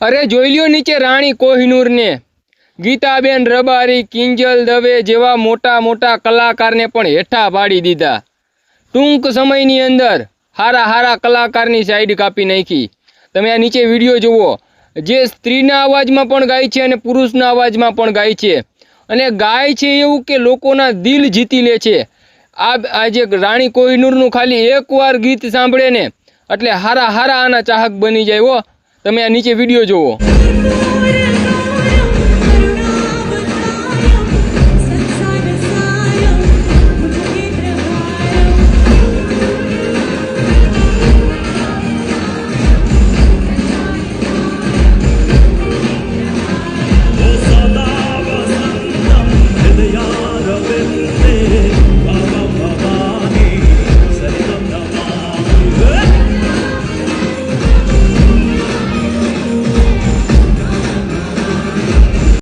અરે જોઈ લ્યો નીચે રાણી કોહિનૂરને. ગીતાબેન રબારી, કિંજલ દવે જેવા મોટા મોટા કલાકારને પણ હેઠા પાડી દીધા. ટૂંક સમયની અંદર હારા હારા કલાકારની સાઈડ કાપી નાખી. તમે આ નીચે વીડિયો જુઓ. જે સ્ત્રીના અવાજમાં પણ ગાય છે અને પુરુષના અવાજમાં પણ ગાય છે. અને ગાય છે એવું કે લોકોના દિલ જીતી લે છે. આ આજે રાણી કોહિનૂરનું ખાલી એકવાર ગીત સાંભળે ને એટલે હારા હારા આના ચાહક બની જાય હો. તમે આ નીચે વીડિયો જુઓ